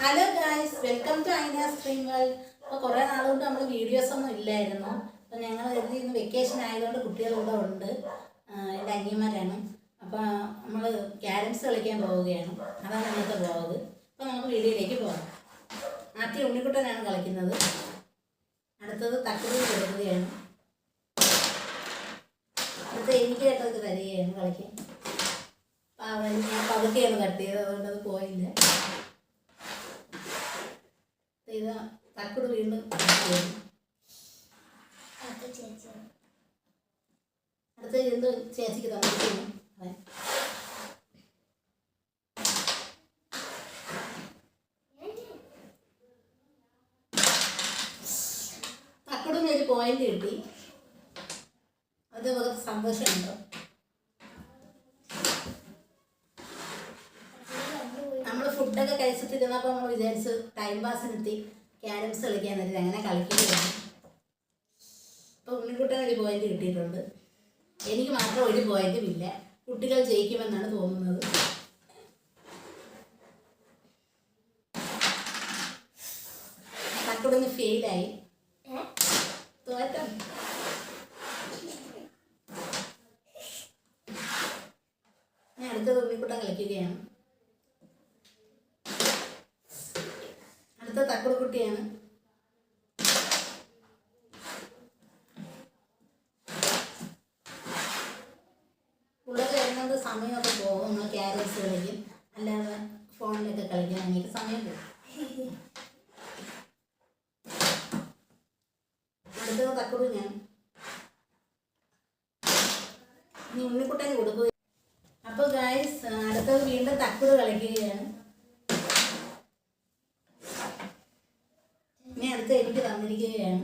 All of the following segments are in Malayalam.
ഹലോ ഗായ്സ് വെൽക്കം ടു ഐന സ്ട്രീം വേൾഡ് അപ്പോൾ കുറേ നാളുകൊണ്ട് നമ്മൾ വീഡിയോസ് ഒന്നും ഇല്ലായിരുന്നു. അപ്പോൾ ഞങ്ങൾ കരുതി ഇന്ന് വെക്കേഷൻ ആയതുകൊണ്ട് കുട്ടികളിവിടെ ഉണ്ട്. എന്റെ അനിയന്മാരാണ്. അപ്പോൾ നമ്മൾ ക്യാരംസ് കളിക്കാൻ പോവുകയാണ്. അതാണ് ഇന്നത്തെ വ്ളോഗ് അപ്പോൾ നമുക്ക് വീഡിയോയിലേക്ക് പോകാം. ആദ്യം ഉണ്ണിക്കുട്ടനാണ് കളിക്കുന്നത്. അടുത്തത് തക്കുടി കൊടുക്കുകയാണ് അടുത്ത എനിക്ക് കേട്ടത് തരികയാണ് കളിക്കാൻ. ഞാൻ പതുക്കെയാണ് തട്ടിയത് അതുകൊണ്ട് അത് പോയില്ല. ഇത് തക്കട് വീണ്ടും. അടുത്ത എന്ത് ചേച്ചിക്ക് തന്നിരിക്കുന്നു? അവൻ തക്കുടിന് ഒരു പോയിന്റ് കിട്ടി. അത് വളരെ സന്തോഷമുണ്ടോ നമ്മൾ ഫുഡൊക്കെ കഴിച്ചിട്ടിരുന്നപ്പോൾ നമ്മൾ വിചാരിച്ചു ടൈം പാസ് പാസിനെത്തി ക്യാരംസ് കളിക്കാൻ നേരത്തെ അങ്ങനെ കളിക്കുകയാണ് അപ്പോൾ ഉണ്ണിക്കുട്ടൻ ഒരു പോയിന്റ് കിട്ടിയിട്ടുണ്ട്. എനിക്ക് മാത്രം ഒരു പോയിന്റും ഇല്ല. കുട്ടികൾ ജയിക്കുമെന്നാണ് തോന്നുന്നത്. തക്കുടൊന്ന് ഫെയിലായി തോറ്റം? ഞാൻ അടുത്തത് ഉണ്ണിക്കുട്ടൻ കളിക്കുകയാണ്. അടുത്ത തക്കുട കുട്ടിയാണ് പിള്ളേർ വരുന്നത് സമയമൊക്കെ പോകും. നമ്മൾ ക്യാരംസ് കളിക്കും. അല്ലാതെ ഫോണിലൊക്കെ കളിക്കാൻ എനിക്ക് സമയം പോകും അടുത്ത തക്കുടു ഞാൻ ഇനി ഉണ്ണിക്കുട്ടന് കൊടുക്കുക അപ്പോൾ ഗായ്സ് അടുത്തത് വീണ്ടും തക്കുട് കളിക്കുകയാണ് ഇനി അടുത്ത് എനിക്ക് തന്നിരിക്കുകയാണ്.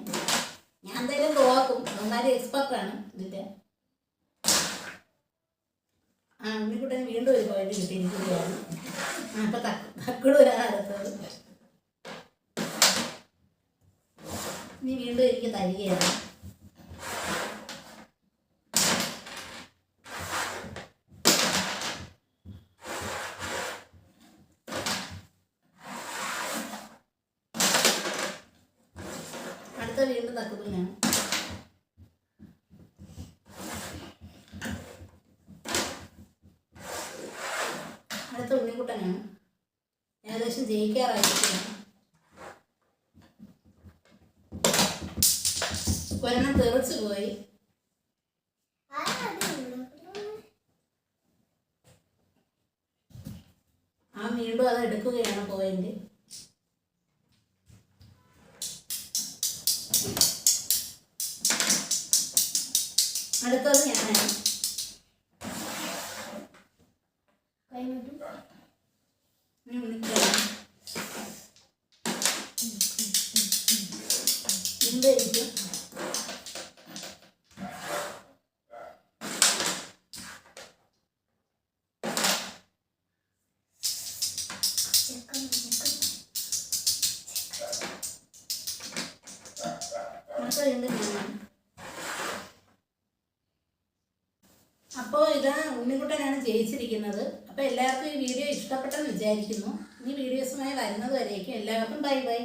ഞാൻ എന്തായാലും തോക്കും. അവന്മാർ എക്സ്പെർട്ടാണ് ഇതിന്റെ ആ ഉണ്ണിക്കുട്ടന് വീണ്ടും ഒരു പോയിന്റ് കിട്ടിയിരിക്കുകയാണ്. ആ അപ്പം തക്കുട് വരാൻ അടുത്തത്. ഇനി വീണ്ടും എനിക്ക് തരികയാണ്. അടുത്ത വീണ്ടും തക്കുടിനാണ് അടുത്ത ഉണ്ണിക്കുട്ടനാണ്. ഏകദേശം ജയിക്കാറായിരിക്കുകയാണ് ഒരെണ്ണം തെറിച്ചു പോയി. ആ വീണ്ടും അത് എടുക്കുകയാണ് പോയിന്റ് അടുത്തത് ഞാനാണ്. എന്തായിരിക്കും അടുത്ത വീണ്ടും ഞാനാണ് അപ്പോൾ ഇതാ ഉണ്ണിക്കുട്ടനാണ് ജയിച്ചിരിക്കുന്നത്. അപ്പോൾ എല്ലാവർക്കും ഈ വീഡിയോ ഇഷ്ടപ്പെട്ടെന്ന് വിചാരിക്കുന്നു. ഇനി വീഡിയോസുമായി വരുന്നത് എല്ലാവർക്കും ബൈ ബൈ.